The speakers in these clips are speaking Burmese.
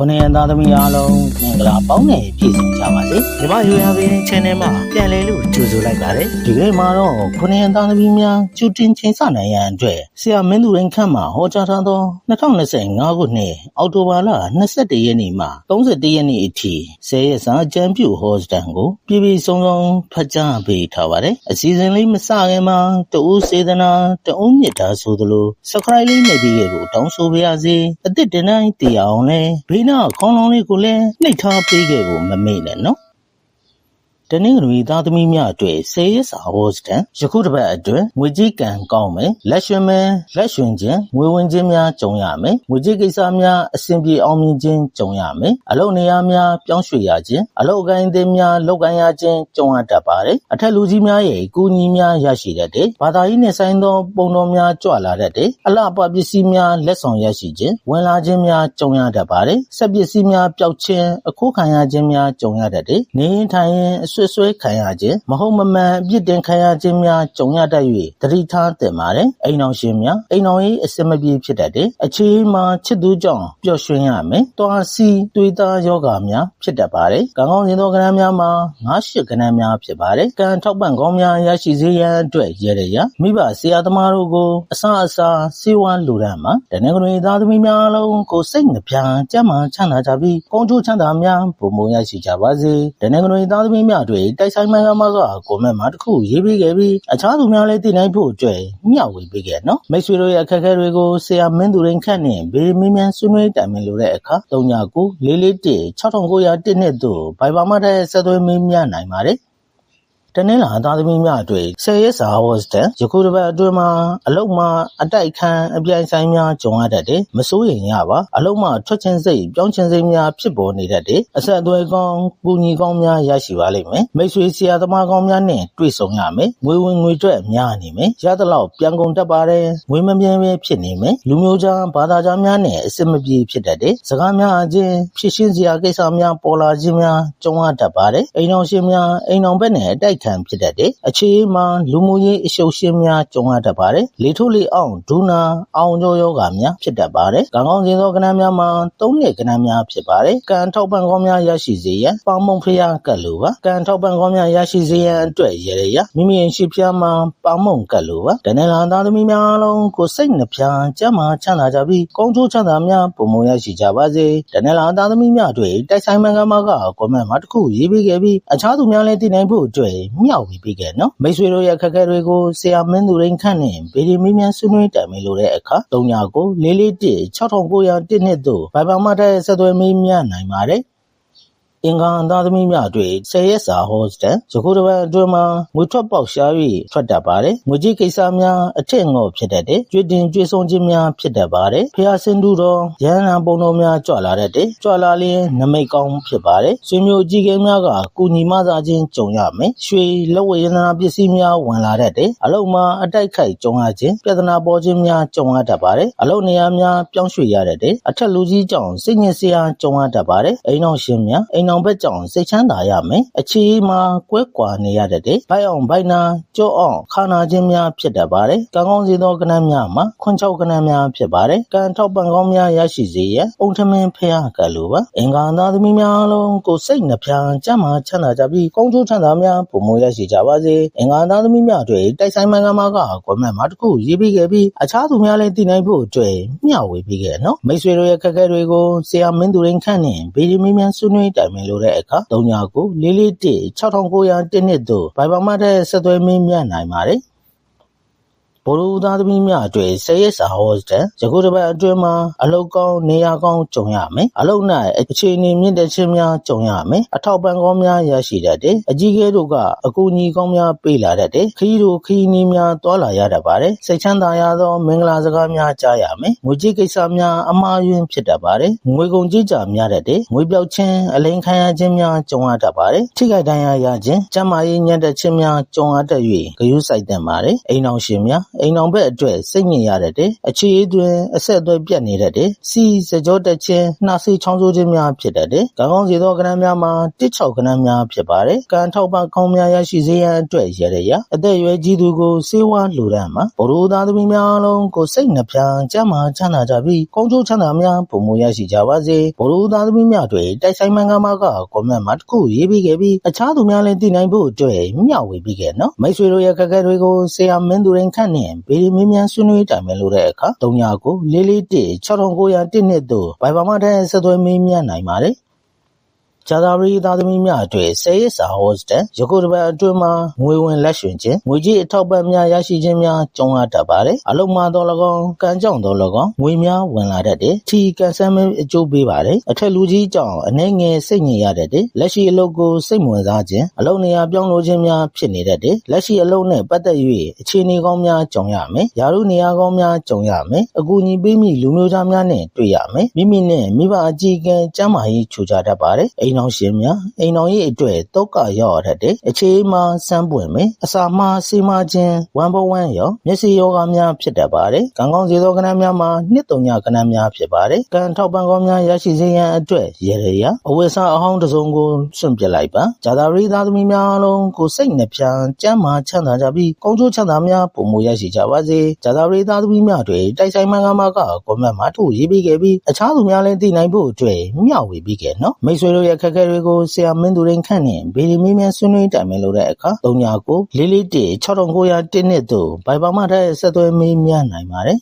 ခုနှစ်ရက်သားသမီးအားလုံးမင်္ဂလာပေါင်းနဲ့ပြည့်စုံကြပါစေ။ဒီမယူရပင်း channel မှာပြန်လည်လို့ကြိုဆိုလိုက်ပါတယ်။ဒီကနေ့မှာတော့ခုနှစ်ရက်သားသမီးများကျူတင်ချိန်ဆနိုင်ရန်အတွက်ဆရာမင်းသူရင်ခန့်မှဟောကြားထားသော2025ခုနှစ်အောက်တိုဘာလ21ရက်နေ့မှ31ရက်နေ့အထိဆယ်ရက်စာအကျမ်းပြုဟောစတန်ကိုပြည်ပြည်စုံစုံဖတ်ကြားပေးထားပါတယ်။အစီအစဉ်လေးမစခင်မှာတူဦးစေတနာတူဦးမြစ်တာဆိုသလို subscribe လေးနှိပ်ပြီးခဲ့ဖို့တောင်းဆိုပါရစေ။အစ်စ်တင်တိုင်းတည်အောင်လဲဘေးနားခေါင်းလုံးလေးကိုလည်းနှိပ်ထားပေးခဲ့ဖို့မမေ့နဲ့နော်။ တနင်္ဂနွေသားသမီးများအတွက်ဆေးရစာဟောစတန်ယခုတစ်ပတ်အတွက်ငွေကြေးကံကောင်းမယ်လက်ရွှင်မယ်လက်ရွှင်ခြင်းငွေဝင်ခြင်းများကြုံရမယ်ငွေကြေးကိစ္စများအဆင်ပြေအောင်မြင်ခြင်းကြုံရမယ်အလုပ်နေရာများပြောင်းရွှေ့ရခြင်းအလုပ်ကိုင်းအသင်းများလုပ်ကိုင်းရခြင်းကြုံရတတ်ပါတယ်အထက်လူကြီးများရဲ့ကူညီများရရှိတတ်တယ်ဘာသာရေးနဲ့ဆိုင်သောပုံတော်များကြွလာတတ်တယ်အလှပပစ္စည်းများလက်ဆောင်ရရှိခြင်းဝင်လာခြင်းများကြုံရတတ်ပါတယ်ဆက်ပစ္စည်းများပျောက်ခြင်းအခိုးခံရခြင်းများကြုံရတတ်တယ်နေရင်ထိုင်ရင်အဆွဆွဲခံရခြင်းမဟုတ်မမှန်အပြစ်တင်ခံရခြင်းများကြုံရတတ်၍တတိထားတင်ပါတယ်အိမ်အောင်ရှင်များအိမ်အောင်ရေးအစမပြေဖြစ်တတ်တယ်အခြေမှာချစ်သူကြောင့်ပျော်ရွှင်ရမယ်တွားစီတွေးသားယောဂများဖြစ်တတ်ပါတယ်ကံကောင်းခြင်းသောကဏ္ဍများမှာငါးရှစ်ကဏ္ဍများဖြစ်ပါတယ်ကံထောက်ပံ့ကောင်းများရရှိစေရန်အတွက်ရရရမိဘဆရာသမားတို့ကိုအစအစာစေဝါလူရန်မှာတနင်္ဂနွေသားသမီးများအလုံးကိုစိတ်နှပြကြမ်းမှချမ်းသာကြပြီးကောင်းကျိုးချမ်းသာများပုံမရရှိကြပါစေတနင်္ဂနွေသားသမီးများတွေတိုက်ဆိုင်မှန်ကမှကကွန်မန့်မှာတစ်ခုရေးပေးခဲ့ပြီးအခြားသူများလည်းသိနိုင်ဖို့အတွက်မျှဝေပေးခဲ့နော်မိတ်ဆွေတို့ရဲ့အခက်အခဲတွေကိုဆရာမင်းသူရင်ခန့်နဲ့ဘေးမင်းမြန်ဆွေးနွေးတိုင်ပင်လိုတဲ့အခါ39 441 6901နဲ့တို့ဘိုင်ဘာမတဲ့ဆက်သွယ်မင်းများနိုင်ပါတယ် တနင်္လာသားသမီးများအတွက်ဆယ်ရက်စာဟောစတန်ယခုတစ်ပတ်အတွင်းမှာအလုတ်မှာအတိုက်ခံအပြိုင်ဆိုင်များကြုံရတတ်တယ်မစိုးရင်ရပါအလုတ်မှာထွက်ချင်းစိတ်ပြောင်းချင်းစိတ်များဖြစ်ပေါ်နေတတ်တယ်အဆက်အသွယ်ကောင်းပူညီကောင်းများရရှိပါလိမ့်မယ်မိတ်ဆွေဆရာသမားကောင်းများနဲ့တွေ့ဆုံရမယ်ငွေဝင်ငွေထွက်များနေမယ်ရသလောက်ပြန်ကုန်တတ်ပါတယ်ငွေမပြင်းပဲဖြစ်နေမယ်လူမျိုးကြားဘာသာကြားများနဲ့အစစ်မပြေဖြစ်တတ်တယ်စကားများအချင်းဖြစ်ရှင်းစရာကိစ္စများပေါ်လာခြင်းများကြုံရတတ်ပါတယ်အိမ်တော်ရှင်များအိမ်တော်ဘက်နဲ့အတိုက်ခံဖြစ်တတ်တယ်အခြေမှာလူမှုရေးအရှုပ်ရှင်းများကြုံရတတ်ပါတယ်လေထုလေအောင်ဒူနာအောင်ကျော်ယောဂများဖြစ်တတ်ပါတယ်ကံကောင်းခြင်းသောကဏ္ဍများမှာသုံးနှစ်ကဏ္ဍများဖြစ်ပါတယ်ကံထောက်ပံ့ကောင်းများရရှိစေရန်ပေါင်းမုံဖျားကတ်လိုပါကံထောက်ပံ့ကောင်းများရရှိစေရန်အတွက်ရရရမိမိရဲ့ရှိဖျားမှာပေါင်းမုံကတ်လိုပါတနင်္လာသားသမီးများအလုံးကိုစိတ်နှပြကြမ်းမှချမ်းသာကြပြီးကောင်းကျိုးချမ်းသာများပုံမရရှိကြပါစေတနင်္လာသားသမီးများတွေတိုက်ဆိုင်မှန်ကမှကကွန်မန့်မှာတစ်ခုရေးပေးခဲ့ပြီးအခြားသူများလည်းသိနိုင်ဖို့အတွက်မျှဝေပေးခဲ့နော်မိတ်ဆွေတို့ရဲ့အခက်အခဲတွေကိုဆရာမင်းသူရင်ခန့်နဲ့ဗီဒီမီမြန်ဆွေးနွေးတိုင်ပင်လိုတဲ့အခါ39 441 6901နဲ့တို့ဘိုင်ဘာမတဲ့ဆက်သွယ်မေးမြန်းနိုင်ပါတယ် အင်္ဂါသားသမီးများအတွက်ဆယ်ရက်စာဟောစတန်ယခုတစ်ပတ်အတွင်းမှာငွေထွက်ပေါက်ရှား၍ထွက်တတ်ပါတယ်ငွေကြေးကိစ္စများအထက်ငေါ့ဖြစ်တတ်တယ်ကျွတင်ကျွဆုံခြင်းများဖြစ်တတ်ပါတယ်ဖျားစင်တူတော်ရဟန္တာပုံတော်များကြွလာတတ်တယ်ကြွလာလျင်နမိတ်ကောင်းဖြစ်ပါတယ်ဆွေမျိုးကြီးကဲများကကုညီမသာခြင်းကြုံရမယ်ရွှေလက်ဝဲရတနာပစ္စည်းများဝင်လာတတ်တယ်အလုံးမှာအတိုက်ခိုက်ကြုံရခြင်းပြဿနာပေါ်ခြင်းများကြုံရတတ်ပါတယ်အလုံးနေရာများပြောင်းရွှေ့ရတတ်တယ်အထက်လူကြီးကြောင့်စိတ်ညစ်စရာကြုံရတတ်ပါတယ်အိမ်တော်ရှင်များအိမ်တော်ဘက်ကြောင့်စိတ်ချမ်းသာရမယ်အခြေမှာကွဲကွာနေရတတ်တယ်ဘိုက်အောင်ဘိုက်နာကြော့အောင်ခါနာခြင်းများဖြစ်တတ်ပါတယ်ကံကောင်းစေသောကဏ္ဍများမှာခွန်ချောက်ကဏ္ဍများဖြစ်ပါတယ်ကံထောက်ပံ့ကောင်းများရရှိစေရန်အုံထမင်းဖျားကလိုပါအင်္ဂါသားသမီးများအလုံးကိုစိတ်နှပြကြမ်းမှချမ်းသာကြပြီးကောင်းကျိုးချမ်းသာများပုံမရရှိကြပါစေအင်္ဂါသားသမီးများတွေတိုက်ဆိုင်မှန်ကမှာကကွန်မန့်မှာတစ်ခုရေးပေးခဲ့ပြီးအခြားသူများလည်းသိနိုင်ဖို့အတွက်မျှဝေပေးခဲ့နော်မိတ်ဆွေတို့ရဲ့ခက်ခဲတွေကိုဆရာမင်းသူရင်ခန့်နဲ့ဗီဒီမီမြန်ဆွေးနွေးတိုင်ပင်လိုတဲ့အခါ39 441 6901နဲ့တို့ဘိုင်ဘာမတဲ့ဆက်သွယ်မင်းမြတ်နိုင်ပါတယ် ဗိုလ်လူသားသမီးများအတွက်ဆယ်ရက်စာဟောစတန်ယခုတစ်ပတ်အတွင်းမှာအလုတ်ကောင်းနေရာကောင်းကြုံရမယ်အလုတ်၌အခြေအနေမြင့်တဲ့ခြင်းများကြုံရမယ်အထောက်ပံ့ကောင်းများရရှိတတ်တယ်အကြီးကဲတို့ကအကူအညီကောင်းများပေးလာတတ်တယ်ခရီးတို့ခရီးနည်းများတွာလာရတတ်ပါတယ်စိတ်ချမ်းသာရသောမင်္ဂလာစကားများကြားရမယ်ငွေကြေးကိစ္စများအမှားယွင်းဖြစ်တတ်ပါတယ်ငွေကုန်ကြေးကြများတတ်တယ်ငွေပြောက်ခြင်းအလိန်ခံရခြင်းများကြုံရတတ်ပါတယ်ထိခိုက်ဒဏ်ရာရခြင်းကျန်းမာရေးညံ့တဲ့ခြင်းများကြုံရတတ်၍ဂရုစိုက်သင့်ပါတယ်အိမ်အောင်ရှင်များအိမ်အောင်ဘက်အတွက်စိတ်ညစ်ရတတ်တယ်အခြေအသွင်းအဆက်အသွယ်ပြတ်နေတတ်တယ်စီစကြောတက်ခြင်းနှာစေးချောင်းဆိုးခြင်းများဖြစ်တတ်တယ်ကံကောင်းစေသောကဏ္ဍများမှာတစ်ချောက်ကဏ္ဍများဖြစ်ပါတယ်ကံထောက်ပံ့ကောင်းများရရှိစေရန်အတွက်ရရရအသက်အရွယ်ကြီးသူကိုစေဝါလှူဒန်းမှာဘရိုသားသမီးများလုံးကိုစိတ်နှပြကျမ်းမာချမ်းသာကြပြီးကောင်းကျိုးချမ်းသာများပုံမရရှိကြပါစေဘရိုသားသမီးများတွေတိုက်ဆိုင်မှန်ကမှာကကွန်မန့်မှာတစ်ခုရေးပြီးခဲ့ပြီးအခြားသူများလည်းသိနိုင်ဖို့အတွက်မျှဝေပြီးခဲ့နော်မိတ်ဆွေတို့ရဲ့ခက်ခဲတွေကိုဆရာမင်းသူရင်ခန့်နဲ့ဗီဒီမင်းများဆွေးနွေးတိုင်ပင်လို့တဲ့အခါတုံညာကိုလေးလေးတစ်6900တစ်နှစ်တို့ဘိုင်ဘာမတဲ့ဆက်သွယ်မေးမြန်းနိုင်ပါတယ် ဂျာသာရီသားသမီးများအတွက်ဆယ်ရစာဟောစတန်ယခုတစ်ပတ်အတွင်းမှာငွေဝင်လက်ရွှင်ခြင်းငွေကြေးအထောက်ပံ့များရရှိခြင်းများကြုံရတတ်ပါတယ်အလုံးမတော်၎င်းကံကြောင့်တော်၎င်းငွေများဝင်လာတတ်တယ်ထီကန်ဆန်းမအကျိုးပေးပါတယ်အထက်လူကြီးကြောင့်အနေငယ်စိတ်ငြိမ်ရတတ်တယ်လက်ရှိအလုပ်ကိုစိတ်ဝင်စားခြင်းအလုပ်နေရာပြောင်းလို့ခြင်းများဖြစ်နေတတ်တယ်လက်ရှိအလုပ်နဲ့ပတ်သက်၍အခြေအနေကောင်းများကြုံရမယ်ယာရုနေရာကောင်းများကြုံရမယ်အကူအညီပေးမိလူမျိုးသားများနဲ့တွေ့ရမယ်မိမိနဲ့မိဘအကြီးအကဲကျမ်းမာရေးခြူကြတတ်ပါတယ်အိမ်တော်ရှင်များအိမ်တော်ရဲ့အတွက်တောကရောက်ရတတ်တယ်အခြေမှစမ်းပွင့်မယ်အစာမှစေမခြင်းဝမ်ဘဝမ်ရောမျက်စိယောဂများဖြစ်တတ်ပါတယ်ကံကောင်းစေသောကဏ္ဍများမှာနှစ်တုံညကဏ္ဍများဖြစ်ပါတယ်ကံထောက်ပံ့ကောင်းများရရှိစေရန်အတွက်ရရရအဝိစာအဟောင်းတစ်စုံကိုစွန့်ပစ်လိုက်ပါဂျာသာရီသားသမီးများလုံးကိုစိတ်နှပြကျမ်းမာချမ်းသာကြပြီးကောင်းကျိုးချမ်းသာများပုံမရရှိကြပါစေဂျာသာရီသားသမီးများတွေတိုက်ဆိုင်မှန်ကမှာကကွန်မန့်မှာထုတ်ရေးပြီးခဲ့ပြီးအခြားသူများလည်းသိနိုင်ဖို့အတွက်မျှဝေပြီးခဲ့နော်မိတ်ဆွေတို့ရဲ့ခက်ခဲတွေကိုဆရာမင်းသူရင်ခန့်နဲ့ဗီဒီမီမြန်ဆွေးနွေးတိုင်ပင်လို့တဲ့အခါတုံညာကိုလေးလေးတစ်6900တစ်နှစ်တို့ဘိုင်ဘာမတဲ့ဆက်သွယ်မေးမြန်းနိုင်ပါတယ်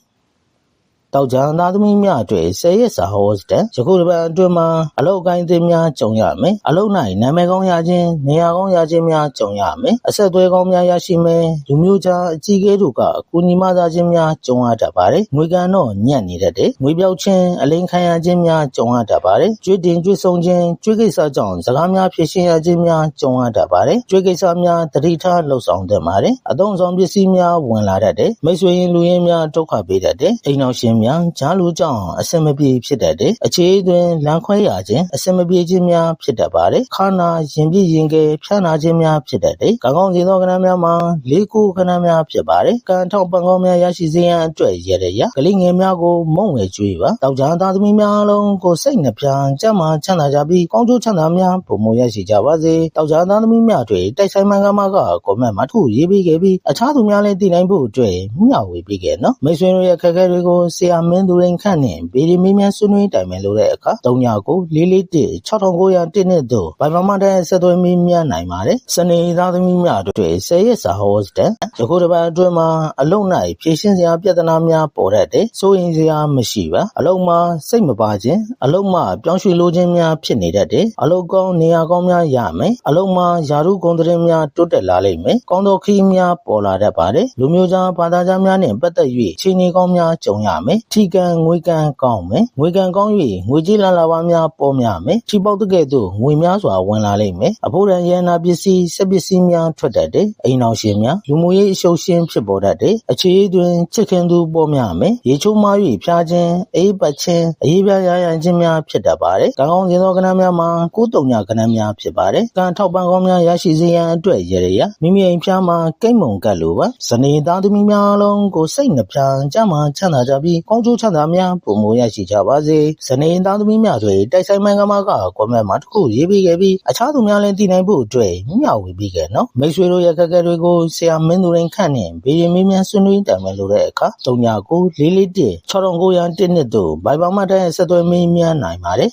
တောက်ကြံသားသမီးများအတွက်ဆယ်ရက်စာဟောစတန်ယခုတစ်ပတ်အတွင်းမှာအလောက်ကိုင်းသင်းများကြုံရမယ်အလောက်၌နာမည်ကောင်းရခြင်းနေရာကောင်းရခြင်းများကြုံရမယ်အဆက်အသွယ်ကောင်းများရရှိမယ်လူမျိုးခြားအကြီးကဲတို့ကအကူညီမသားခြင်းများကြုံရတတ်ပါတယ်ငွေကန်တော့ညံ့နေတတ်တယ်ငွေပြောက်ခြင်းအလိန်ခံရခြင်းများကြုံရတတ်ပါတယ်ကျွေးတင်ကျွေးဆုံခြင်းကျွေးကိစ္စကြောင့်စကားများဖြစ်ရှင်းရခြင်းများကြုံရတတ်ပါတယ်ကျွေးကိစ္စများတတိထားလှုပ်ဆောင်တတ်ပါတယ်အသုံးဆောင်ပစ္စည်းများဝင်လာတတ်တယ်မိတ်ဆွေရင်လူရင်းများဒုက္ခပေးတတ်တယ်အိမ်အောင်ရှင်များဂျားလူကြောင့်အစင်မပြေဖြစ်တတ်တယ်အခြေအသွင်းလမ်းခွဲရခြင်းအစင်မပြေခြင်းများဖြစ်တတ်ပါတယ်ခါနာရင်ပြည့်ရင်ကဲဖြန့်နာခြင်းများဖြစ်တတ်တယ်ကောင်းကောင်းစေသောကဏ္ဍများမှာလေးခုကဏ္ဍများဖြစ်ပါတယ်ကံထောက်ပံ့ကောင်းများရရှိစေရန်အတွက်ရရရကလေးငယ်များကိုမုံငယ်ကျွေးပါတောက်ကြသားသမီးများလုံးကိုစိတ်နှပြကြမ်းမာချမ်းသာကြပြီးကောင်းကျိုးချမ်းသာများပုံမရရှိကြပါစေတောက်ကြသားသမီးများတွေတိုက်ဆိုင်မှန်ကမှာကကွန်မန့်မှာထုတ်ရေးပေးခဲ့ပြီးအခြားသူများလည်းသိနိုင်ဖို့အတွက်မျှဝေပေးခဲ့နော်မိတ်ဆွေတို့ရဲ့ခက်ခဲတွေကိုဆရာမင်းသူရင်ခန့်နဲ့ဗီဒီမီမြန်ဆွေးနွေးတိုင်ပင်လို့တဲ့အခါတုံညာကိုလေးလေးတစ်6900တစ်နှစ်တို့ဘိုင်မမတဲ့ဆက်သွယ်မီမြန်နိုင်ပါတယ်စနေသားသမီးများတို့ဆယ်ရက်စာဟောစတဲ့ယခုတစ်ပတ်အတွင်းမှာအလုံ၌ဖြည့်ရှင်းစရာပြဿနာများပေါ်တတ်တယ်စိုးရင်စရာမရှိပါအလုံမှာစိတ်မပါခြင်းအလုံမှာပြောင်းရွှေ့လိုခြင်းများဖြစ်နေတတ်တယ်အလုံကောင်းနေရာကောင်းများရမယ်အလုံမှာယာရုဂုံသတင်းများတိုးတက်လာလိမ့်မယ်ကောင်းသောခီးများပေါ်လာတတ်ပါတယ်လူမျိုးသားဘာသာကြားများနှင့်ပတ်သက်၍ခြေနေကောင်းများကြုံရမယ်ထီကံငွေကံကောင်းမယ်ငွေကံကောင်း၍ငွေကြီးလာလာပါများပေါ်များမယ်ထီပေါက်တကဲ့သို့ငွေများစွာဝင်လာလိမ့်မယ်အဖို့ရန်ရန်နာပစ္စည်းစက်ပစ္စည်းများထွက်တတ်တယ်အိမ်အောင်ရှင်များလူမှုရေးအရှုပ်ရှင်းဖြစ်ပေါ်တတ်တယ်အခြေအသွင်းချစ်ခင်သူပေါ်များမယ်ရေချိုးမား၍ဖျားခြင်းအေးပတ်ခြင်းအေးပြားရရန်ခြင်းများဖြစ်တတ်ပါတယ်ကံကောင်းခြင်းသောကဏ္ဍများမှာကိုယ်တုံညာကဏ္ဍများဖြစ်ပါတယ်ကံထောက်ပံ့ကောင်းများရရှိစေရန်အတွက်ရရရမိမိအိမ်ဖျားမှာကိတ်မုံကတ်လိုပါဇနေသားသမီးများလုံးကိုစိတ်နှပြကြမ်းမှချမ်းသာကြပြီးကောင်းကျိုးချမ်းသာများပုံမရရှိကြပါစေဇနေသားသမီးများတွေတိုက်ဆိုင်မှန်ကမှာကကွန်မန့်မှာတစ်ခုရေးပေးခဲ့ပြီးအခြားသူများလည်းသိနိုင်ဖို့အတွက်မျှဝေပေးခဲ့နော်မိတ်ဆွေတို့ရဲ့ခက်ခဲတွေကိုဆရာမင်းသူရင်ခန့်နဲ့ဗီဒီမီမြန်ဆွေးနွေးတိုင်မယ်လို့တဲ့အခါတုံညာကိုလေးလေးတစ်6900တစ်နှစ်တို့ဘိုင်ဘာမတဲ့ဆက်သွယ်မင်းများနိုင်ပါတယ်